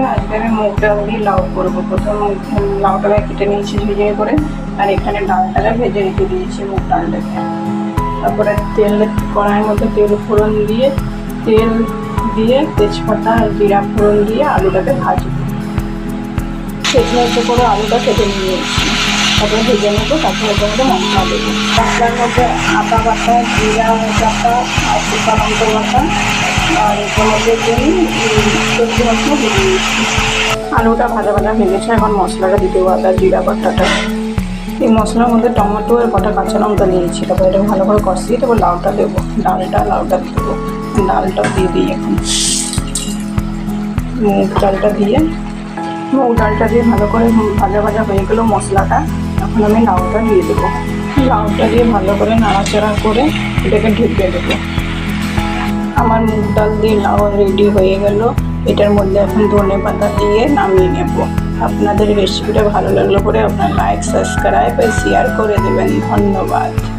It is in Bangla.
আজকে আমি মুগ দিয়ে লাউ করব। প্রথম লাউটাকে কেটে নিয়েছি ঝিঝিয়ে করে, আর এখানে ডালটাকে ভেজে রেখে দিয়েছি মুগ ডালটাকে। তারপরে তেল কড়াইয়ের মধ্যে তেল ফোড়ন দিয়ে, তেল দিয়ে তেজপাতা আর জিরা ফোড়ন দিয়ে আলুটাকে ভাজবো। সেদ্ধ হচ্ছে করে আলুটা কেটে নিয়েছি। তারপরে ভেজে নেব, তারপরে ওটার মধ্যে মশলা দেবো। মশলার মধ্যে আদা বাটা, জিরা বাটা, আর শুকা লঙ্কা বাটা, আর এটার মধ্যে আলুটা ভাজা ভাজা গেছে এখন মশলাটা দিতে আদা, জিরা, বাটাটা। এই মশলার মধ্যে টমেটো আর কটা কাঁচা লঙ্কা নিয়েছি তারপর এটা ভালো করে কষিয়ে তারপর লাউটা দেবো, ডালটা লাউটা দেবো ডালটা দিয়ে দিই এখন। মুগ ডালটা দিয়ে, মুগ ডালটা দিয়ে ভালো করে ভাজা ভাজা হয়ে গেলো মশলাটা, এখন আমি লাউটা দিয়ে দেবো। লাউটা দিয়ে ভালো করে নাড়াচাড়া করে এটাকে ঢেকে দেবো। আমার মুগ ডাল দিয়ে লাউ রেডি হয়ে গেল। এটার মধ্যে এখন ধনে পাতা দিয়ে নামিয়ে নেব। আপনাদের রেসিপিটা ভালো লাগল করে আপনার লাইক সাবস্ক্রাইব শেয়ার করে দেবেন। ধন্যবাদ।